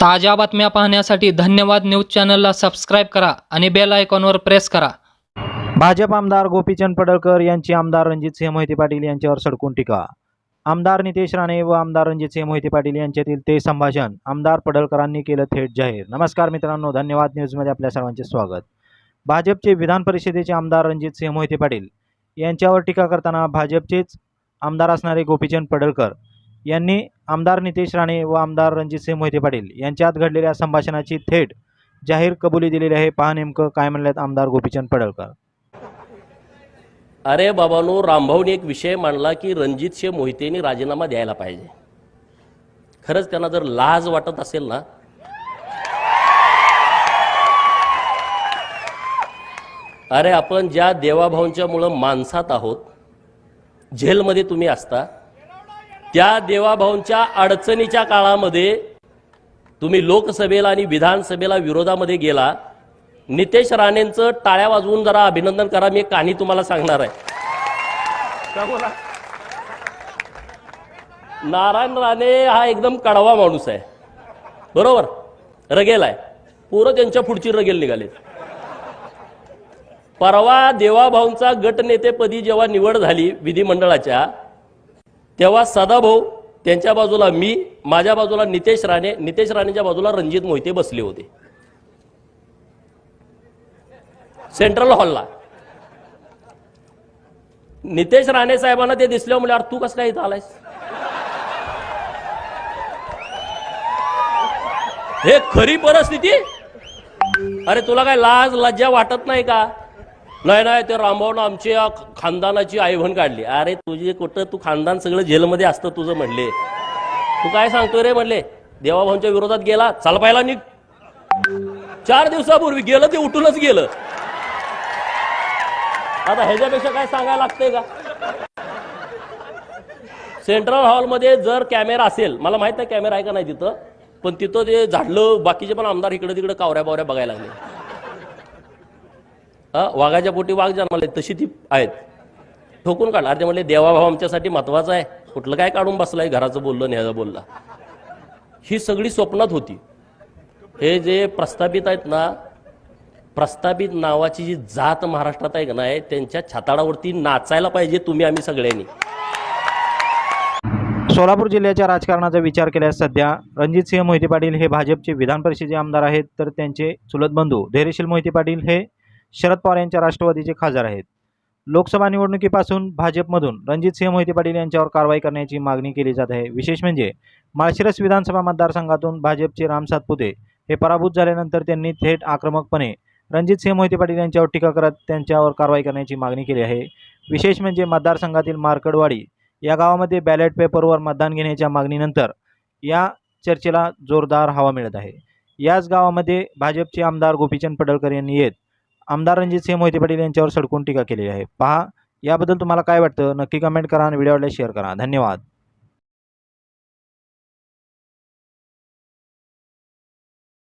ताज्या बातम्या पाहण्यासाठी धन्यवाद न्यूज चॅनलला सबस्क्राईब करा आणि बेल आयकॉनवर प्रेस करा. भाजप आमदार गोपीचंद पडळकर यांची आमदार रणजित सिंह मोहिते पाटील यांच्यावर सडकून टीका. आमदार नितेश राणे व आमदार रणजित सिंह मोहिते पाटील यांच्यातील ते संभाषण आमदार पडळकरांनी केलं थेट जाहीर. नमस्कार मित्रांनो धन्यवाद न्यूजमध्ये आपल्या सर्वांचे स्वागत. भाजपचे विधान परिषदेचे आमदार रणजितसिंह मोहिते पाटील यांच्यावर टीका करताना भाजपचेच आमदार असणारे गोपीचंद पडळकर यांनी आमदार नितेश राणे व आमदार रणजितसिंह मोहिते पाटील यांच्यात घडलेल्या संभाषणाची थेट जाहीर कबुली दिलेली आहे. पहा नेमकं काय म्हणल्यात आमदार गोपीचंद पडळकर. अरे बाबानो रामभाऊने एक विषय मांडला की रणजितसिंह मोहितेने राजीनामा द्यायला पाहिजे. खरंच त्यांना जर लाज वाटत असेल ना अरे आपण ज्या देवाभाऊंच्या मुळं माणसात आहोत जेलमध्ये तुम्ही असता त्या देवाभाऊंच्या अडचणीच्या काळामध्ये तुम्ही लोकसभेला आणि विधानसभेला विरोधामध्ये गेला. नितेश राणेंचं टाळ्या वाजवून जरा अभिनंदन करा मी कहाणी तुम्हाला सांगणार आहे. नारायण राणे हा एकदम कडवा माणूस आहे. बरोबर? रगेल आहे पोरं त्यांच्या पुढची रगेल निघाले परवा देवाभाऊंचा गटनेतेपदी जेव्हा निवड झाली विधिमंडळाच्या तेव्हा सदाभाऊ त्यांच्या बाजूला मी माझ्या बाजूला नितेश राणे नितेश राणेच्या बाजूला रणजित मोहिते बसले होते. सेंट्रल हॉलला नितेश राणे साहेबांना ते दिसले म्हणजे तू कसं काय इथं आलायस? हे खरी परिस्थिती? अरे तुला काय लाज लज्जा वाटत नाही का? नाही नाही ते रामभाऊन आमच्या खानदानाची आईवण काढली. अरे तुझे कुठं तू खानदान सगळं जेलमध्ये असतं तुझं म्हणले. तू काय सांगतोय रे म्हणले? देवाभाऊंच्या विरोधात गेला चाल पाहिला निघ. चार दिवसापूर्वी गेलं ते उठूनच गेलं. आता ह्याच्यापेक्षा काय सांगायला लागतंय का? सेंट्रल हॉलमध्ये जर कॅमेरा असेल मला माहीत नाही कॅमेरा आहे का नाही तिथं पण तिथं ते झाडलं बाकीचे पण आमदार इकडे तिकडे कावऱ्या बावऱ्या बघायला लागले. वाघाच्या पोटी वाघ जन्माले तशी ती आहेत. ठोकून काढला अरे ते म्हणले देवाभाव आमच्यासाठी महत्त्वाचा आहे. कुठलं काय काढून बसलाय घराचं बोललं न्यायचं बोलला. ही सगळी स्वप्नात होती. हे जे प्रस्थापित आहेत ना प्रस्थापित नावाची जी जात महाराष्ट्रात आहे का नाही त्यांच्या छाताडावरती नाचायला पाहिजे तुम्ही आम्ही सगळ्यांनी. सोलापूर जिल्ह्याच्या राजकारणाचा विचार केल्यास सध्या रणजितसिंह मोहिते पाटील हे भाजपचे विधान परिषदेचे आमदार आहेत तर त्यांचे चुलत बंधू धैर्यशील मोहिते पाटील हे शरद पवार यांच्या राष्ट्रवादीचे खासदार आहेत. लोकसभा निवडणुकीपासून भाजपमधून रणजितसिंह मोहिते पाटील यांच्यावर कारवाई करण्याची मागणी केली जात आहे. विशेष म्हणजे माळशिरस विधानसभा मतदारसंघातून भाजपचे राम सातपुते हे पराभूत झाल्यानंतर त्यांनी थेट आक्रमकपणे रणजितसिंह मोहिते पाटील यांच्यावर टीका करत त्यांच्यावर कारवाई करण्याची मागणी केली आहे. विशेष म्हणजे मतदारसंघातील मार्कडवाडी या गावामध्ये बॅलेट पेपरवर मतदान घेण्याच्या मागणीनंतर या चर्चेला जोरदार हवा मिळत आहे. याच गावामध्ये भाजपचे आमदार गोपीचंद पडळकर यांनी येत आमदार रणजितसिंह मोहिते पाटील यांच्यावर सडकून टीका केलेली आहे. पहा याबद्दल तुम्हाला काय वाटतं? नक्की कमेंट करा आणि व्हिडिओला शेअर करा. धन्यवाद.